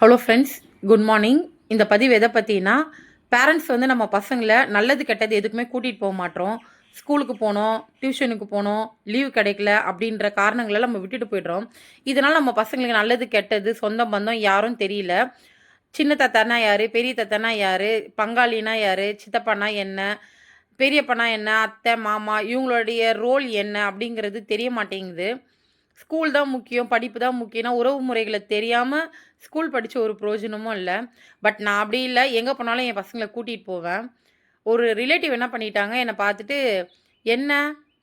Hello friends good morning இந்த பதிவு எதை பற்றினா பேரண்ட்ஸ் வந்து நம்ம பசங்களை நல்லது கெட்டது எதுக்குமே கூட்டிகிட்டு போக மாட்டோம். ஸ்கூலுக்கு போனோம் டியூஷனுக்கு போனோம் லீவு கிடைக்கல அப்படின்ற காரணங்களை நம்ம விட்டுட்டு போயிடுறோம். இதனால் நம்ம பசங்களுக்கு நல்லது கெட்டது சொந்த பந்தம் யாரும் தெரியல. சின்ன தத்தானா யார் பெரிய தத்தானா யார் பங்காளினா யார் சித்தப்பானா என்ன பெரியப்பனா என்ன அத்தை மாமா இவங்களுடைய ரோல் என்ன அப்படிங்கிறது தெரிய மாட்டேங்குது. ஸ்கூல் தான் முக்கியம் படிப்பு தான் முக்கியம்னா உறவு முறைகளை தெரியாமல் ஸ்கூல் படித்த ஒரு பிரயோஜனமும் இல்லை. பட் நான் அப்படி இல்லை. எங்கே போனாலும் என் பசங்களை கூட்டிகிட்டு போவேன். ஒரு ரிலேட்டிவ் என்ன பண்ணிட்டாங்க? என்னை பார்த்துட்டு என்ன?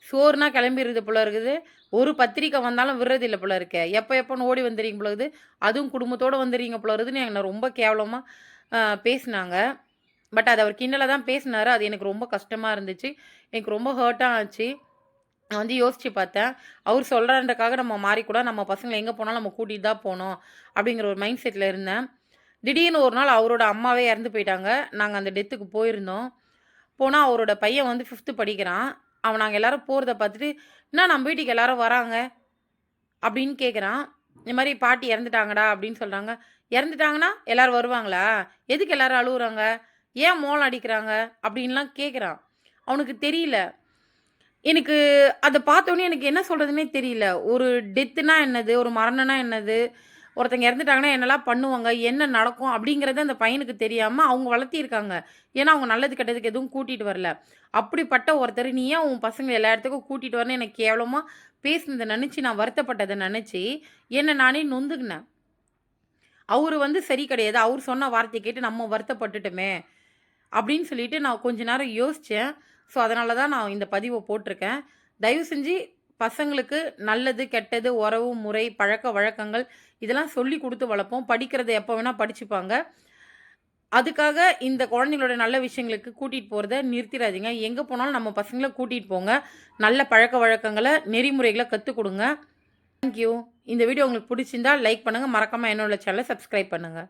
சோறுனா கிளம்பிடுறது போல இருக்குது. ஒரு பத்திரிக்கை வந்தாலும் விடுறது இல்லை போல இருக்க. எப்போ எப்போன்னு ஓடி வந்துடுறீங்க போல இருக்குது. அதுவும் குடும்பத்தோடு வந்துடுறீங்க போல இருக்குதுன்னு என்னை ரொம்ப கேவலமாக பேசினாங்க. பட் அது அவர் கிண்டலை தான் பேசினார். அது எனக்கு ரொம்ப கஷ்டமாக இருந்துச்சு. எனக்கு ரொம்ப ஹர்ட்டாக ஆச்சு. நான் வந்து யோசித்து பார்த்தேன். அவர் சொல்கிறான்றக்காக நம்ம மாறிக்கூட நம்ம பசங்களை எங்கே போனாலும் நம்ம கூட்டிகிட்டு தான் போகணும் அப்படிங்கிற ஒரு மைண்ட் செட்டில் இருந்தேன். திடீர்னு ஒரு நாள் அவரோட அம்மாவே இறந்து போயிட்டாங்க. நாங்கள் அந்த டெத்துக்கு போயிருந்தோம். போனால் அவரோட பையன் வந்து ஃபிஃப்த்து படிக்கிறான். அவன் நாங்கள் எல்லோரும் போகிறத பார்த்துட்டு என்ன நம்ம வீட்டுக்கு எல்லோரும் வராங்க? அப்படின்னு கேட்குறான் இந்த மாதிரி பாட்டி இறந்துட்டாங்கடா அப்படின்னு சொல்கிறாங்க இறந்துட்டாங்கன்னா எல்லோரும் வருவாங்களா? எதுக்கு எல்லோரும் அழுகுறாங்க ஏன் மோளம் அடிக்கிறாங்க? அப்படின்லாம் கேட்குறான் அவனுக்கு தெரியல. எனக்கு அதை பார்த்தோன்னே எனக்கு என்ன சொல்கிறதுனே தெரியல. ஒரு டெத்துனா என்னது? ஒரு மரணம்னா என்னது? ஒருத்தங்க இறந்துட்டாங்கன்னா என்னெல்லாம் பண்ணுவாங்க? என்ன நடக்கும்? அப்படிங்கிறது அந்த பையனுக்கு தெரியாமல் அவங்க வளர்த்திருக்காங்க. ஏன்னா அவங்க நல்லது கெட்டதுக்கு எதுவும் கூட்டிகிட்டு வரல. அப்படிப்பட்ட ஒருத்தர் நீ ஏன் உன் பசங்களை எல்லா இடத்துக்கும் கூட்டிகிட்டு வரணும் எனக்கு கேவலமாக பேசினதை நினச்சி நான் வருத்தப்பட்டதை நினச்சி என்னை நானே நொந்துக்கினேன். அவர் வந்து சரி கிடையாது. அவர் சொன்ன வார்த்தையை கேட்டு நம்ம வருத்தப்பட்டுட்டோமே அப்படின்னு சொல்லிட்டு நான் கொஞ்ச நேரம் யோசித்தேன் ஸோ அதனால தான் நான் இந்த பதிவை போட்டிருக்கேன். தயவு செஞ்சு பசங்களுக்கு நல்லது கெட்டது உறவு முறை பழக்க வழக்கங்கள் இதெல்லாம் சொல்லி கொடுத்து வளர்ப்போம். படிக்கிறத எப்போ வேணால் படிச்சுப்பாங்க. அதுக்காக இந்த குழந்தைங்களோட நல்ல விஷயங்களுக்கு கூட்டிகிட்டு போகிறத நிறுத்திடாதீங்க. எங்கே போனாலும் நம்ம பசங்களை கூட்டிகிட்டு போங்க. நல்ல பழக்க வழக்கங்களை நெறிமுறைகளை கற்றுக் கொடுங்க. தேங்க்யூ இந்த வீடியோ உங்களுக்கு பிடிச்சிருந்தா லைக் பண்ணுங்கள் மறக்காமல் என்னோட சேனலை சப்ஸ்கிரைப் பண்ணுங்கள்